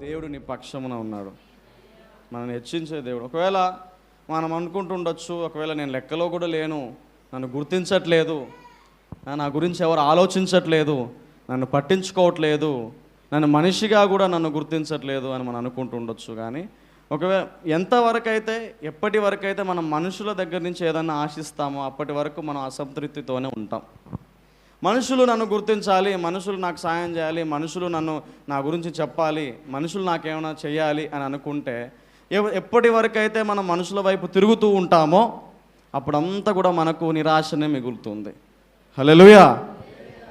నీ పక్షమున ఉన్నాడు. మనల్ని హెచ్చించే దేవుడు. ఒకవేళ మనం అనుకుంటుండొచ్చు ఒకవేళ నేను లెక్కలో కూడా లేను నన్ను గుర్తించట్లేదు నా గురించి ఎవరు ఆలోచించట్లేదు నన్ను పట్టించుకోవట్లేదు నన్ను మనిషిగా కూడా నన్ను గుర్తించట్లేదు అని మనం అనుకుంటుండొచ్చు కానీ ఒకవేళ ఎంతవరకు అయితే ఎప్పటి వరకు అయితే మనం మనుషుల దగ్గర నుంచి ఏదైనా ఆశిస్తామో అప్పటి వరకు మనం అసంతృప్తితోనే ఉంటాం. మనుషులు నన్ను గుర్తించాలి మనుషులు నాకు సాయం చేయాలి మనుషులు నన్ను నా గురించి చెప్పాలి మనుషులు నాకేమైనా చేయాలి అని అనుకుంటే ఎప్పటి వరకైతే మనం మనుషుల వైపు తిరుగుతూ ఉంటామో అప్పుడంతా కూడా మనకు నిరాశనే మిగులుతుంది. హల్లెలూయా!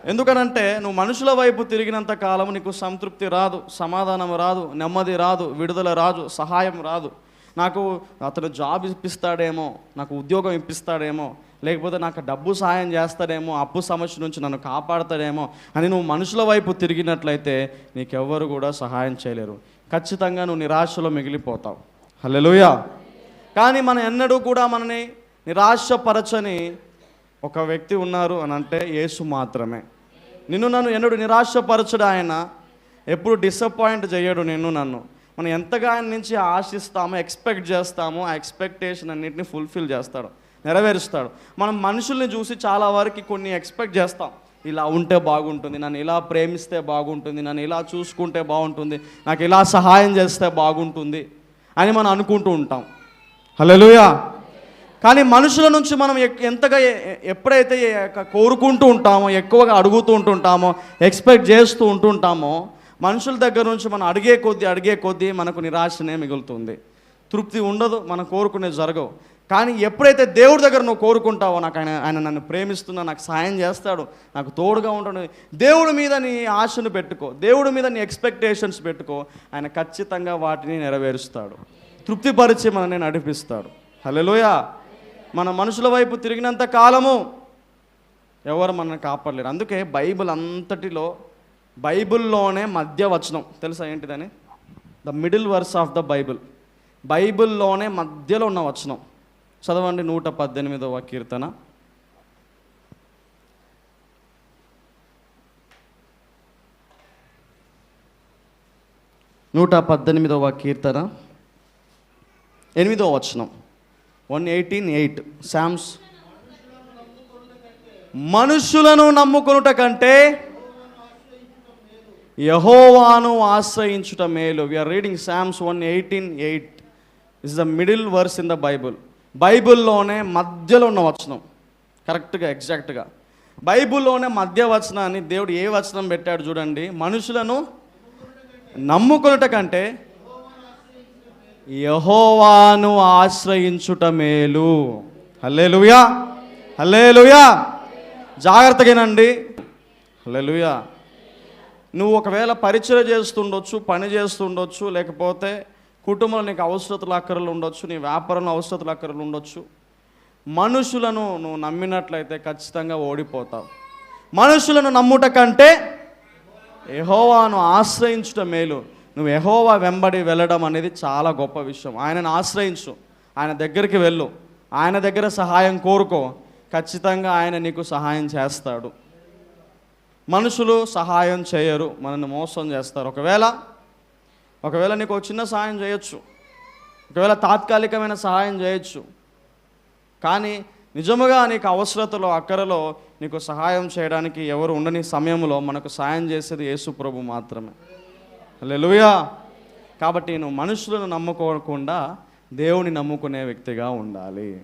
ఎందుకనంటే నువ్వు మనుషుల వైపు తిరిగినంత కాలం నీకు సంతృప్తి రాదు సమాధానం రాదు నెమ్మది రాదు విడుదల రాదు సహాయం రాదు. నాకు అతను జాబ్ ఇప్పిస్తాడేమో నాకు ఉద్యోగం ఇప్పిస్తాడేమో లేకపోతే నాకు డబ్బు సహాయం చేస్తాడేమో అప్పు సమస్య నుంచి నన్ను కాపాడతాడేమో అని నువ్వు మనుషుల వైపు తిరిగినట్లయితే నీకెవ్వరు కూడా సహాయం చేయలేరు. ఖచ్చితంగా నువ్వు నిరాశలో మిగిలిపోతావు. హల్లెలూయా. కానీ మనం ఎన్నడూ కూడా మనని నిరాశపరచని ఒక వ్యక్తి ఉన్నారు అని అంటే యేసు మాత్రమే. నిన్ను నన్ను ఎన్నడూ నిరాశపరచడు ఆయన. ఎప్పుడు డిసప్పాయింట్ చేయడు నిన్ను నన్ను. మనం ఎంతగా ఆయన నుంచి ఆశిస్తామో ఎక్స్పెక్ట్ చేస్తామో ఆ ఎక్స్పెక్టేషన్ అన్నింటినీ ఫుల్ఫిల్ చేస్తాడు నెరవేరుస్తాడు. మనం మనుషుల్ని చూసి చాలా వరకు కొన్ని ఎక్స్పెక్ట్ చేస్తాం. ఇలా ఉంటే బాగుంటుంది నన్ను ఇలా ప్రేమిస్తే బాగుంటుంది నన్ను ఇలా చూసుకుంటే బాగుంటుంది నాకు ఇలా సహాయం చేస్తే బాగుంటుంది అని మనం అనుకుంటూ ఉంటాం. హలోయా కానీ మనుషుల నుంచి మనం ఎక్- ఎంతగా ఎ- ఎప్పుడైతే కోరుకుంటూ ఉంటామో ఎక్కువగా అడుగుతూ ఉంటుంటామో ఎక్స్పెక్ట్ చేస్తూ ఉంటుంటామో మనుషుల దగ్గర నుంచి మనం అడిగే కొద్దీ అడిగే కొద్దీ మనకు నిరాశనే మిగులుతుంది. తృప్తి ఉండదు మనం కోరుకునే జరగవు. కానీ ఎప్పుడైతే దేవుడి దగ్గర నువ్వు కోరుకుంటావో నాకు ఆయన ఆయన నన్ను ప్రేమిస్తున్నా నాకు సాయం చేస్తాడు నాకు తోడుగా ఉంటాడు దేవుడి మీద నీ ఆశను పెట్టుకో దేవుడి మీద నీ ఎక్స్పెక్టేషన్స్ పెట్టుకో ఆయన ఖచ్చితంగా వాటిని నెరవేరుస్తాడు. తృప్తిపరిచి మనల్ని నడిపిస్తాడు. హలోయ మన మనుషుల వైపు తిరిగినంత కాలము ఎవరు మనల్ని కాపాడలేరు. అందుకే బైబిల్ అంతటిలో బైబిల్లోనే మధ్య వచనం తెలుసా ఏంటిదని? The middle verse of the Bible. బైబిల్లోనే మధ్యలో ఉన్న వచనం. చదవండి నూట పద్దెనిమిదవ కీర్తన. నూట పద్దెనిమిదవ కీర్తన. ఎనిమిదవ వచనం. One eighteen eight. శామ్స్ మనుషులను నమ్ముకునుట కంటే యహోవాను ఆశ్రయించుట మేలు. We're reading psalms one eighteen eight is the middle verse in the Bible బైబిల్లోనే మధ్యలో ఉన్న వచనం. కరెక్ట్గా ఎగ్జాక్ట్గా బైబిల్లోనే మధ్య వచనాన్ని దేవుడు ఏ వచనం పెట్టాడు చూడండి. మనుషులను నమ్ముకొనుట కంటే యహోవాను ఆశ్రయించుట మేలు. హల్లేలుయా హల్లేలుయా జాగ్రత్తగానండి హల్లేలుయా నువ్వు ఒకవేళ పరిచయం చేస్తుండొచ్చు పని చేస్తుండొచ్చు లేకపోతే కుటుంబంలో నీకు అవసరతలు అక్కరలు ఉండొచ్చు నీ వ్యాపారంలో అవసరతలు అక్కరలు ఉండొచ్చు మనుషులను నువ్వు నమ్మినట్లయితే ఖచ్చితంగా ఓడిపోతావు. మనుషులను నమ్ముట కంటే ఎహోవాను ఆశ్రయించుట మేలు. నువ్వు ఎహోవా వెంబడి వెళ్ళడం అనేది చాలా గొప్ప విషయం. ఆయనను ఆశ్రయించు. ఆయన దగ్గరికి వెళ్ళు. ఆయన దగ్గర సహాయం కోరుకో. ఖచ్చితంగా ఆయన నీకు సహాయం చేస్తాడు. మనుషులు సహాయం చేయరు మనల్ని మోసం చేస్తారు. ఒకవేళ ఒకవేళ నీకు ఒక చిన్న సహాయం చేయొచ్చు. ఒకవేళ తాత్కాలికమైన సహాయం చేయొచ్చు. కానీ నిజముగా నీకు అవసరతలో అక్కరలో నీకు సహాయం చేయడానికి ఎవరు ఉండని సమయంలో మనకు సాయం చేసేది యేసు ప్రభు మాత్రమే. లెలుయా కాబట్టి నువ్వు మనుషులను నమ్ముకోకుండా దేవుని నమ్ముకునే వ్యక్తిగా ఉండాలి.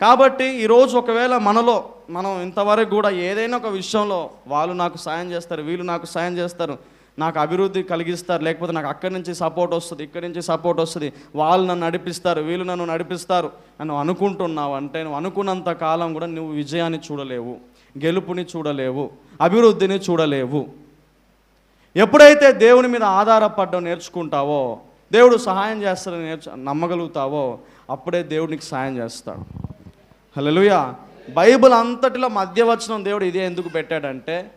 కాబట్టి ఈరోజు ఒకవేళ మనలో మనం ఇంతవరకు కూడా ఏదైనా ఒక విషయంలో వాళ్ళు నాకు సాయం చేస్తారు వీళ్ళు నాకు సాయం చేస్తారు నాకు అభివృద్ధి కలిగిస్తారు లేకపోతే నాకు అక్కడి నుంచి సపోర్ట్ వస్తుంది ఇక్కడి నుంచి సపోర్ట్ వస్తుంది వాళ్ళు నన్ను నడిపిస్తారు వీళ్ళు నన్ను నడిపిస్తారు అని అనుకుంటున్నావు అంటే నువ్వు అనుకున్నంత కాలం కూడా నువ్వు విజయాన్ని చూడలేవు గెలుపుని చూడలేవు అభివృద్ధిని చూడలేవు. ఎప్పుడైతే దేవుని మీద ఆధారపడడం నేర్చుకుంటావో దేవుడు సహాయం చేస్తాడని నేర్చు నమ్మగలుగుతావో అప్పుడే దేవుడికి సాయం సహాయం చేస్తాడు. హల్లెలూయా. బైబిల్ అంతటిలో మధ్యవచనం దేవుడు ఇదే ఎందుకు పెట్టాడంటే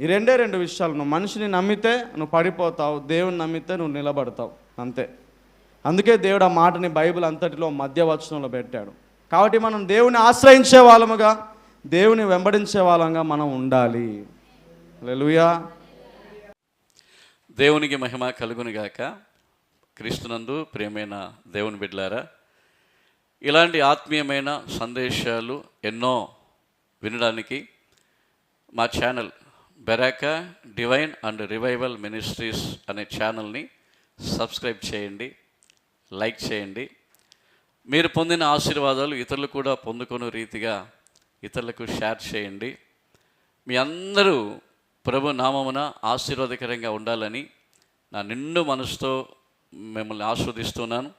ఈ రెండే రెండు విషయాలు నువ్వు మనిషిని నమ్మితే నువ్వు పడిపోతావు దేవుని నమ్మితే నువ్వు నిలబడతావు అంతే. అందుకే దేవుడు ఆ మాటని బైబిల్ అంతటిలో మధ్యవచనంలో పెట్టాడు. కాబట్టి మనం దేవుని ఆశ్రయించే వాళ్ళముగా దేవుని వెంబడించే వాళ్ళంగా మనం ఉండాలి. లెలుయా దేవునికి మహిమ కలుగునిగాక. క్రీస్తునందు ప్రేమైన దేవుని బిడ్డలారా ఇలాంటి ఆత్మీయమైన సందేశాలు ఎన్నో వినడానికి మా channel Beracah divine and revival ministries అనే ఛానల్ని సబ్స్క్రైబ్ చేయండి లైక్ చేయండి. మీరు పొందిన ఆశీర్వాదాలు ఇతరులు కూడా పొందుకునే రీతిగా ఇతరులకు షేర్ చేయండి. మీ అందరూ ప్రభు నామమున ఆశీర్వాదకరంగా ఉండాలని నా నిండు మనసుతో మిమ్మల్ని ఆస్వాదిస్తున్నాను.